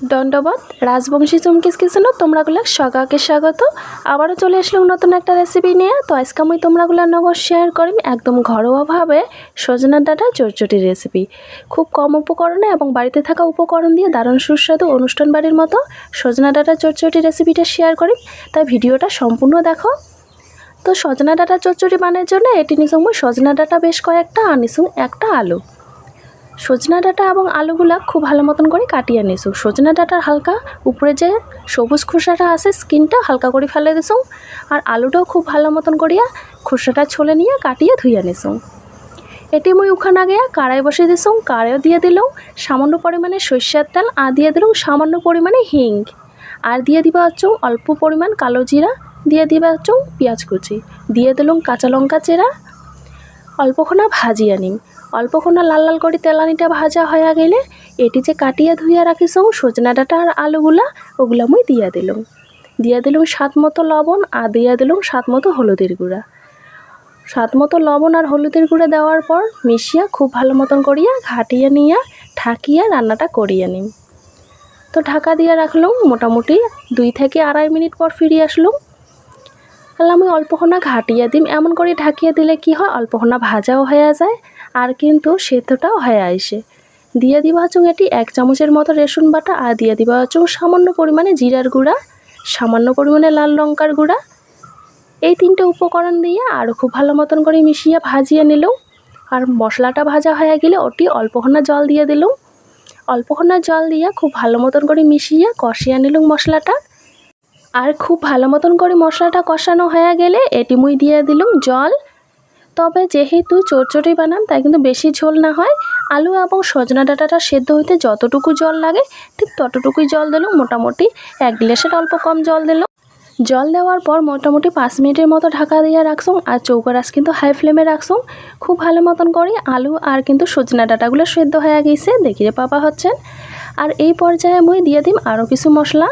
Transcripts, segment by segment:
দণ্ডবত রাজবংশী চুমকিস কিচেনো তোমরাগুলা সকাকে স্বাগত। আবারও চলে আসলাম নতুন একটা রেসিপি নিয়ে। তো আজকে আমি তোমরাগুলার নগর শেয়ার করিম একদম ঘরোয়াভাবে সজনার ডাটা চটচটি রেসিপি খুব কম উপকরণে এবং বাড়িতে থাকা উপকরণ দিয়ে দারুণ সুস্বাদু অনুষ্ঠান বাড়ির মতো সজনা ডাটা চটচটি রেসিপিটা শেয়ার করি তাই ভিডিওটা সম্পূর্ণ দেখো। তো সজনা ডাটা চচ্চড়ি বানানোর জন্য এটি নিসুম সজনা ডাটা বেশ কয়েকটা, আর একটা আলু। সজনা ডাঁটা এবং আলুগুলা খুব ভালো মতন করে কাটিয়ে নিসু সজনা ডাঁটার হালকা উপরে যে সবুজ খোসাটা আছে, স্কিনটা হালকা করে ফেলে দিসু আর আলুটাও খুব ভালো মতন করিয়া খোসাটা ছলে নিয়ে কাটিয়ে ধুইয়া নিসু এটি মুই উখান আগে কাড়াই বসিয়ে দিসু কাড়াইও দিয়ে দিলাম সামান্য পরিমাণে সর্ষের তেল, আর দিয়ে দিলাম সামান্য পরিমাণে হিং। আর দিয়ে দিবা হচ্ছে অল্প পরিমাণ কালো জিরা, দিয়ে দিবা হচ্ছে পেঁয়াজ কুচি। দিয়ে দিলাম কাঁচা লঙ্কা চেরা অল্পক্ষণা ভাজিয়া নিম অল্পক্ষণা লাল লাল করে তেলানিটা ভাজা হয়ে গেলে এটি যে কাটিয়া ধুইয়া রাখিস, সজনা ডাঁটা আর আলুগুলা, ওগুলা মুই দিয়া দিলাম দিয়া দিলাম স্বাদ মতো লবণ আর দিয়া দিলাম স্বাদ মতো হলুদের গুঁড়া। স্বাদ মতো লবণ আর হলুদের গুঁড়া দেওয়ার পর মিশিয়া খুব ভালো মতন করিয়া ঘাটিয়া নিয়া ঠাকিয়া রান্নাটা করিয়া নিম। তো ঢাকা দিয়ে রাখলাম, মোটামুটি দুই থেকে আড়াই মিনিট পর ফিরে আসলাম। তাহলে আমি অল্পক্ষণা ঘাটিয়ে দিম। এমন করে ঢাকিয়ে দিলে কি হয়? অল্পক্ষণা ভাজাও হয়ে যায়, আর কিন্তু সেদ্ধটাও হয়ে আসে। দিয়ে দিবা হচ্ছে এটি এক চামচের মতো রেসুন বাটা, আর দিয়ে দিবা হচ্ছে সামান্য পরিমাণে জিরার গুঁড়া, সামান্য পরিমাণে লাল লঙ্কার গুঁড়া। এই তিনটে উপকরণ দিয়ে আরও খুব ভালো মতন করে মিশিয়ে ভাজিয়ে নিলাম। আর মশলাটা ভাজা হয়ে গেলে ওটি অল্পক্ষণা জল দিয়ে দিলাম। অল্পক্ষণা জল দিয়ে খুব ভালো মতন করে মিশিয়ে কষিয়ে নিলাম মশলাটা। আর খুব ভালো মতন করে মশলাটা কষানো হয়ে গেলে এটি মুই দিয়ে দিলাম জল। তবে যেহেতু চটচটি বানাম তাই কিন্তু বেশি ঝোল না হয়। আলু এবং সজনা ডাঁটাটা সেদ্ধ হইতে যতটুকু জল লাগে, ঠিক ততটুকুই জল দিলাম। মোটামুটি এক গ্লাসের অল্প কম জল দিলাম। জল দেওয়ার পর মোটামুটি পাঁচ মিনিটের মতো ঢাকা দিয়ে রাখছুম আর চৌকা রাস কিন্তু হাই ফ্লেমে রাখছুম খুব ভালো মতন করে আলু আর কিন্তু সজনা ডাঁটাগুলো সেদ্ধ হয়ে গেছে। দেখিয়ে পাবা হচ্ছেন। আর এই পর্যায়ে মুই দিয়ে দিম আরও কিছু মশলা।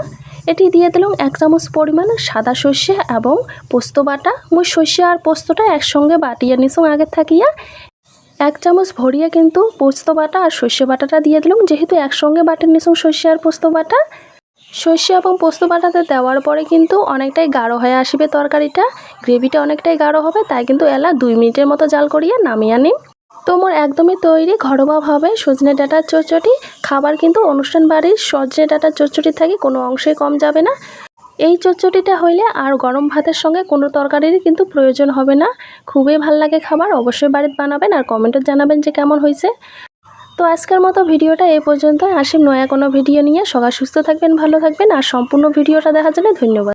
এটি দিয়ে দিলাম এক চামচ পরিমাণ সাদা সর্ষে এবং পোস্ত বাটা। মুই সর্ষে আর পোস্তটা একসঙ্গে বাটিয়ে নিছুম আগে থাকিয়া। এক চামচ ভরিয়ে কিন্তু পোস্ত বাটা আর সর্ষে বাটাটা দিয়ে দিলাম, যেহেতু একসঙ্গে বাটে নিছুম সর্ষে আর পোস্ত বাটা। সর্ষে এবং পোস্ত বাটাতে দেওয়ার পরে কিন্তু অনেকটাই গাঢ় হয়ে আসবে তরকারিটা। গ্রেভিটা অনেকটাই গাঢ় হবে, তাই কিন্তু এলা দুই মিনিটের মতো জাল করিয়ে নামিয়ে নিন। তো মোর একদমই তৈরি ঘরোয়াভাবে সজনে ডাঁটার চচ্চড়ি। খাবার কিন্তু অনুষ্ঠান বাড়ির সজনে ডাঁটার চচ্চড়ি থাকে কোনো অংশে কম যাবে না। এই চচ্চড়িটা হইলে আর গরম ভাতের সঙ্গে কোনো তরকারির কিন্তু প্রয়োজন হবে না। খুবই ভালো লাগে খাবার, অবশ্যই বাড়িতে বানাবেন আর কমেন্টে জানাবেন যে কেমন হয়েছে। তো আজকের মতো ভিডিওটা এই পর্যন্ত। আসিম নয়া কোনো ভিডিও নিয়ে। সবাই সুস্থ থাকবেন, ভালো থাকবেন আর সম্পূর্ণ ভিডিওটা দেখার জন্য ধন্যবাদ।